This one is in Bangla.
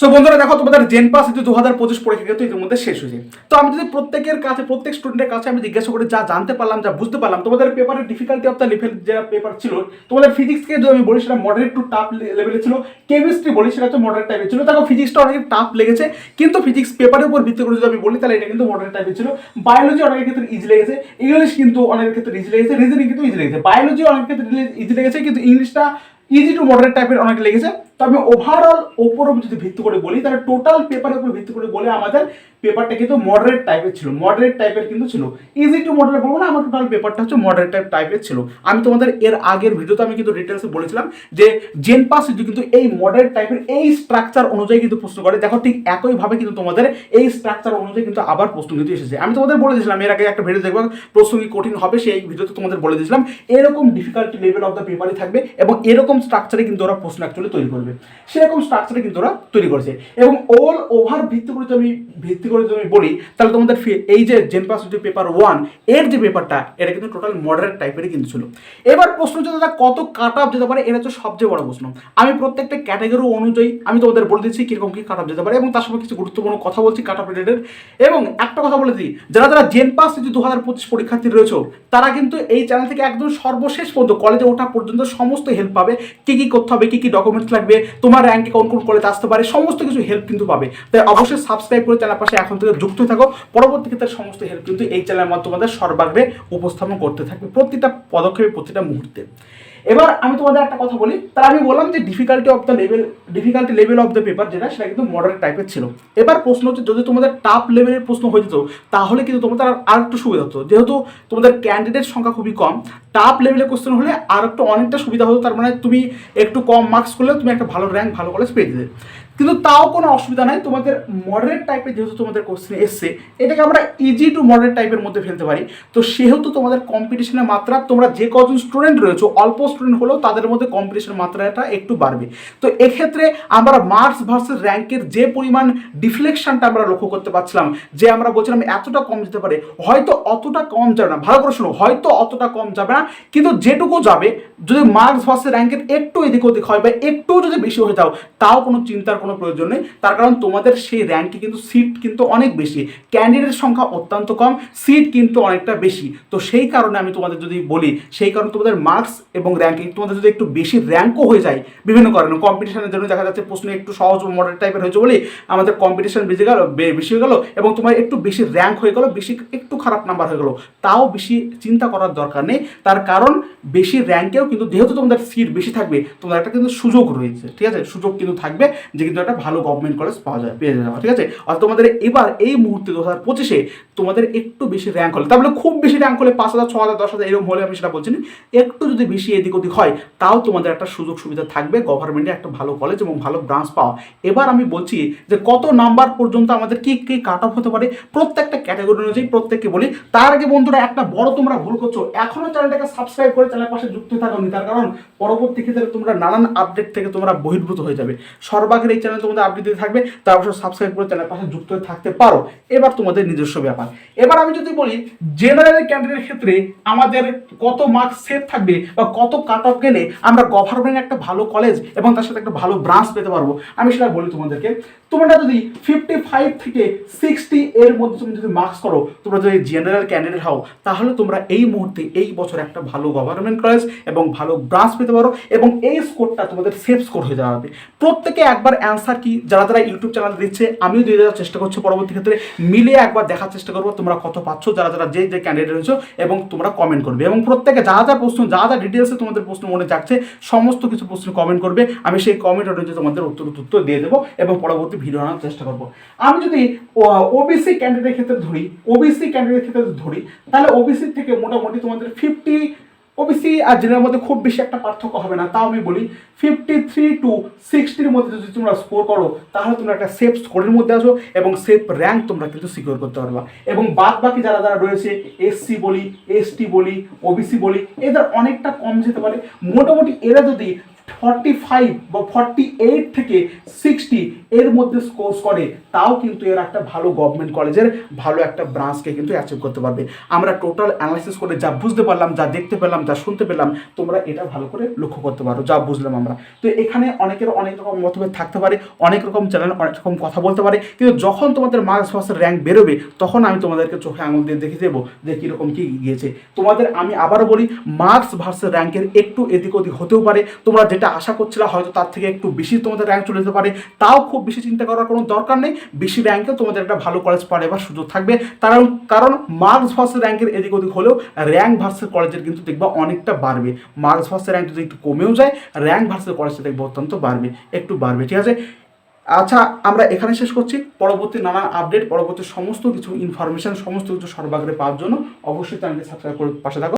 সো বন্ধুরা, দেখো, তোমাদের জেন পাস কিন্তু দু হাজার পঁচিশ পরীক্ষা কিন্তু ইতিমধ্যে শেষ হয়েছে তো আমি যদি প্রত্যেকের কাছে, প্রত্যেক স্টুডেন্টের কাছে আমি জিজ্ঞাসা করে, যা জানতে পারলাম, যা বুঝতে পারলাম, তোমাদের পেপারের ডিফিকাল্টি অফ দ্য লেভেল যে পেপার ছিল, তোমাদের ফিজিক্সকে যদি আমি বলি, সেটা মডারেট টু টাফ লেভেলে ছিল কেমিস্ট্রি বলি, সেটা হচ্ছে মডারেট টাইপের ছিল। দেখো ফিজিক্সটা অনেক টাফ লেগেছে, কিন্তু ফিজিক্স পেপারের উপর ভিত্তি করে যদি আমি বলি, তাহলে এটা কিন্তু মডারেট টাইপের ছিল। বায়োলজি অনেকের ক্ষেত্রে ইজি লেগেছে ইংলিশ কিন্তু অনেকের ক্ষেত্রে ইজি লেগেছে রিজনিং কিন্তু ইজি লেগেছে। বায়োলজি অনেকের ক্ষেত্রে ইজি লেগেছে, কিন্তু ইংলিশটা ইজি টু মডারেট টাইপের অনেক লেগেছে। তো আমি ওভারঅল ওপর যদি ভিত্তি করে বলি, তাহলে টোটাল পেপারের উপর ভিত্তি করে বলে আমাদের পেপারটা কিন্তু মডারেট টাইপের ছিল। মডারেট টাইপের কিন্তু ছিল। ইজি টু মডারেট বলব না, আমার টোটাল পেপারটা হচ্ছে মডারেট টাইপ টাইপের ছিল। আমি তোমাদের এর আগের ভিডিওতে আমি কিন্তু ডিটেলসে বলেছিলাম যে জেন পাস কিন্তু এই মডারেট টাইপের এই স্ট্রাকচার অনুযায়ী কিন্তু প্রশ্ন করে। দেখো ঠিক একইভাবে কিন্তু তোমাদের এই স্ট্রাকচার অনুযায়ী কিন্তু আবার প্রশ্ন কিন্তু এসেছে। আমি তোমাদের বলে দিয়েছিলাম, এর আগে একটা ভিডিও দেখব, প্রশ্ন কি কঠিন হবে সেই ভিডিওতে তোমাদের বলে দিয়েছিলাম। এরকম ডিফিকাল্টি লেভেল অফ দ্য পেপারই থাকবে এবং এরকম স্ট্রাকচারে কিন্তু ওরা প্রশ্ন অ্যাকচুয়ালি তৈরি করবে। সেরকম স্ট্রাকচারে কিন্তু ওরা তৈরি করেছে। এবং অল ওভার ভিত্তি করে আমি ভিত্তি করে যদি বলি, তাহলে তোমাদের এই যে জেন পাস যে পেপার ওয়ানের যে পেপারটা এটা কিন্তু টোটাল মডারেট টাইপেরই কিন্তু ছিল। এবার প্রশ্ন হচ্ছে, দাদা, কত কাট আপ যেতে পারে? এটা হচ্ছে সবচেয়ে বড় প্রশ্ন। আমি প্রত্যেকটা ক্যাটাগরি অনুযায়ী আমি তোমাদের বলে দিচ্ছি কীরকম কী কাট আপ যেতে পারে এবং তার সঙ্গে কিছু গুরুত্বপূর্ণ কথা বলছি কাট আপ রিলেটেড এবং একটা কথা বলে দিই, যারা যারা জেন পাস যদি দু হাজার পঁচিশ পরীক্ষার্থী রয়েছে, তারা কিন্তু এই চ্যানেল থেকে একদম সর্বশেষ পর্যন্ত কলেজে ওঠা পর্যন্ত সমস্ত হেল্প পাবে। কি কি করতে হবে, কি কি ডকুমেন্টস লাগবে, তোমার র্যাঙ্কে কোন কোন কলেজ আসতে পারে, সমস্ত কিছু হেল্প কিন্তু পাবে। তাই অবশ্যই সাবস্ক্রাইব করে চ্যানেল পাশে এখন থেকে যুক্ত থাকো। পরবর্তী ক্ষেত্রে সমস্ত হেল্প কিন্তু এই চ্যানেলের মাধ্যমে সর্বাগ্রে উপস্থাপন করতে থাকবে প্রতিটা পদক্ষেপে, প্রতিটা মুহূর্তে। এবার আমি তোমাদের একটা কথা বলি তাহলে আমি বললাম যে difficulty of the level difficulty level of the paper যেটা, সেটা কিন্তু মডারেট টাইপের ছিল। এবার প্রশ্ন হচ্ছে, যদি তোমাদের টাপ লেভেলের প্রশ্ন হয়ে যেত, তাহলে কিন্তু তোমাদের আর একটু সুবিধা হতো। যেহেতু তোমাদের ক্যান্ডিডেট সংখ্যা খুবই কম টাপ লেভেলের কোশ্চেন হলে আর একটু অনেকটা সুবিধা হতো, তার মানে তুমি একটু কম মার্কস করলে তুমি একটা ভালো র্যাঙ্ক ভালো কলেজ পেয়ে যেতে। কিন্তু তাও কোনো অসুবিধা নাই। তোমাদের মডারেট টাইপের যেহেতু তোমাদের কোশ্চেন এসছে, এটাকে আমরা ইজি টু মডারেট টাইপের মধ্যে ফেলতে পারি। তো সেহেতু তোমাদের কম্পিটিশনের মাত্রা, তোমরা যে কজন স্টুডেন্ট রয়েছো, অল্প স্টুডেন্ট হলেও তাদের মধ্যে কম্পিটিশনের মাত্রাটা একটু বাড়বে। তো এক্ষেত্রে আমরা মার্কস ভার্সেস র্যাঙ্কের যে পরিমাণ ডিফ্লেকশনটা আমরা লক্ষ্য করতে পারছিলাম, যে আমরা বলছিলাম এতটা কম যেতে পারে, হয়তো অতটা কম যাবে না। ভালো করে শোনো, হয়তো অতটা কম যাবে না, কিন্তু যেটুকু যাবে, যদি মার্কস ভার্সেস র্যাঙ্কের একটু এদিক ওদিক হয় বা একটু যদি বেশি হয়ে যাও, তাও কোনো চিন্তার কোনো প্রয়োজন নেই। তার কারণ তোমাদের সেই র্যাঙ্কে কিন্তু সিট কিন্তু অনেক বেশি। ক্যান্ডিডেট সংখ্যা অত্যন্ত কম সিট কিন্তু অনেকটা বেশি। তো সেই কারণে আমি তোমাদের যদি বলি, সেই কারণে তোমাদের মার্কস এবং র্যাঙ্কিং তোমাদের যদি একটু বেশি র্যাঙ্কও হয়ে যায়, বিভিন্ন কারণে কম্পিটিশনের জন্য দেখা যাচ্ছে প্রশ্ন একটু সহজ মডেল টাইপের হয়েছে বলে আমাদের কম্পিটিশন বেশি গেল বেশি হয়ে গেল এবং তোমার একটু বেশি র্যাঙ্ক হয়ে গেলো, বেশি একটু খারাপ নাম্বার হয়ে গেলো। তাও বেশি চিন্তা করার দরকার নেই। তার কারণ বেশি র্যাঙ্কেও কিন্তু যেহেতু তোমাদের সিট বেশি থাকবে, তোমাদের একটা কিন্তু সুযোগ রয়েছে, ঠিক আছে? সুযোগ কিন্তু থাকবে যে কিন্তু একটা ভালো গভর্নমেন্ট কলেজ পাওয়া যায়, পেয়ে যাওয়া ঠিক আছে? আর তোমাদের এবার এই মুহূর্তে দু হাজার পঁচিশে তোমাদের একটু বেশি র্যাঙ্ক হলে তাহলে খুব বেশি র্যাঙ্ক হলে পাঁচ হাজার, ছ হাজার, দশ হাজার এরকম হলে আমি সেটা বলছি একটু যদি বেশি এদিক ওদিক হয়, তাও তোমাদের একটা সুযোগ সুবিধা থাকবে গভর্নমেন্টে একটা ভালো কলেজ এবং ভালো ব্রাঞ্চ পাওয়া। এবার আমি বলছি যে কত নাম্বার পর্যন্ত আমাদের কি কি কাট অফ হতে পারে, প্রত্যেকটা ক্যাটাগরি অনুযায়ী প্রত্যেককে বলি। তার আগে বন্ধুরা, একটা বড় তোমরা ভুল করছ, এখনও চ্যানেলটাকে সাবস্ক্রাইব করে চ্যানেলের পাশে যুক্ত থাকো নি, তার কারণ পরবর্তী ক্ষেত্রে তোমরা নানান আপডেট থেকে তোমরা বহির্ভূত হয়ে যাবে। সর্বাগ্রে চ্যানেল তোমাদের আপডেট দিতে থাকবে, তার অবশ্যই সাবস্ক্রাইব করে চ্যানেলের পাশে যুক্ত থাকতে পারো। এবার তোমাদের নিজস্ব ব্যাপার। এবার আমি যদি বলি জেনারেল ক্যান্ডিডেটের ক্ষেত্রে আমাদের কত মার্কস সেভ থাকবে বা কত কাট অফ গেলে আমরা গভর্নমেন্ট একটা ভালো কলেজ এবং তার সাথে একটা ভালো ব্রাঞ্চ পেতে পারব? আমি সেটা বলি তোমাদেরকে। তোমরা যদি ফিফটি ফাইভ থেকে সিক্সটি এর মধ্যে তুমি যদি মার্কস করো, তোমরা যদি জেনারেল ক্যান্ডিডেট হও, তাহলে তোমরা এই মুহূর্তে এই বছর একটা ভালো গভর্নমেন্ট কলেজ এবং ভালো ব্রাঞ্চ পেতে পারো এবং এই স্কোরটা তোমাদের সেফ স্কোর হয়ে যাবে। প্রত্যেকে একবার অ্যান্সার কি? যারা যারা ইউটিউব চ্যানেল দিচ্ছে আমিও দিয়ে দেওয়ার চেষ্টা করছি। পরবর্তী ক্ষেত্রে মিলিয়ে একবার দেখার চেষ্টা করব, তোমরা কত পাচ্ছ, যারা যারা যে যে ক্যান্ডিডেট রয়েছে, এবং তোমরা কমেন্ট করবে। এবং প্রত্যেকে যা যা প্রশ্ন, যা যা ডিটেলসে তোমাদের প্রশ্ন মনে যাচ্ছে সমস্ত কিছু প্রশ্ন কমেন্ট করবে। আমি সেই কমেন্ট অনুযায়ী তোমাদের উত্তর উত্তর দিয়ে দেবো এবং পরবর্তী ভিডিও আনার চেষ্টা করব। আমি যদি ওবিসি ক্যান্ডিডেটের ক্ষেত্রে ধরি ওবিসি ক্যান্ডিডেটের ক্ষেত্রে ধরি, তাহলে ওবিসি থেকে মোটামুটি তোমাদের ফিফটি ওবিসি আর জেনারেল মধ্যে খুব বেশি একটা পার্থক্য হবে না। তাও আমি বলি ফিফটি থ্রি টু সিক্সটির মধ্যে যদি তোমরা স্কোর করো, তাহলে তোমরা একটা সেফ স্কোরের মধ্যে আসো এবং সেফ র্যাঙ্ক তোমরা কিন্তু সিকিউর করতে পারবা। এবং বাদ বাকি যারা যারা রয়েছে এসসি বলি এসটি বলি ওবিসি বলি, এদের অনেকটা কম যেতে পারে। মোটামুটি এরা যদি ফর্টি ফাইভ বা ফর্টি এইট থেকে সিক্সটি এর মধ্যে স্কোর্স করে, তাও কিন্তু এর একটা ভালো গভর্নমেন্ট কলেজের ভালো একটা ব্রাঞ্চকে কিন্তু অ্যাচিভ করতে পারবে। আমরা টোটাল অ্যানালাইসিস করে যা বুঝতে পারলাম, যা দেখতে পেলাম, যা শুনতে পেলাম, তোমরা এটা ভালো করে লক্ষ্য করতে পারো, যা বুঝলাম আমরা। তো এখানে অনেকের অনেক রকম মতভেদ থাকতে পারে, অনেক রকম চ্যানেল অনেক রকম কথা বলতে পারে, কিন্তু যখন তোমাদের মার্কস ফার্সের র্যাঙ্ক বেরোবে, তখন আমি তোমাদেরকে চোখে আঙুল দিয়ে দেখে দেবো যে কীরকম কী গিয়েছে। তোমাদের আমি আবারও বলি মার্কস ভার্সেস র্যাঙ্কের একটু এদিক ওদিক হতেও পারে, তোমরা যেটা আশা করছিলে হয়তো তার থেকে একটু বেশি তোমাদের র্যাঙ্ক চলে যেতে পারে। তাও খুব বেশি চিন্তা করার কোনো দরকার নেই। বেশি র্যাঙ্কে তোমাদের একটা ভালো কলেজ পাওয়ার এবার সুযোগ থাকবে। কারণ কারণ মার্কস ভার্সেস র্যাঙ্কের এদিক ওদিক হলেও র্যাঙ্ক ভার্সেস কলেজের কিন্তু দেখবা অনেকটা বাড়বে। মার্কস ভার্সেস র্যাঙ্ক যদি একটু কমেও যায় র্যাঙ্ক ভার্সেস কলেজটা দেখবে অত্যন্ত বাড়বে, একটু বাড়বে, ঠিক আছে? আচ্ছা আমরা এখানে শেষ করছি। পরবর্তী নানান আপডেট পরবর্তী সমস্ত কিছু ইনফরমেশন সমস্ত কিছু সর্বাগ্রে পাওয়ার জন্য অবশ্যই চ্যানেলটি সাবস্ক্রাইব করে পাশে থাকো।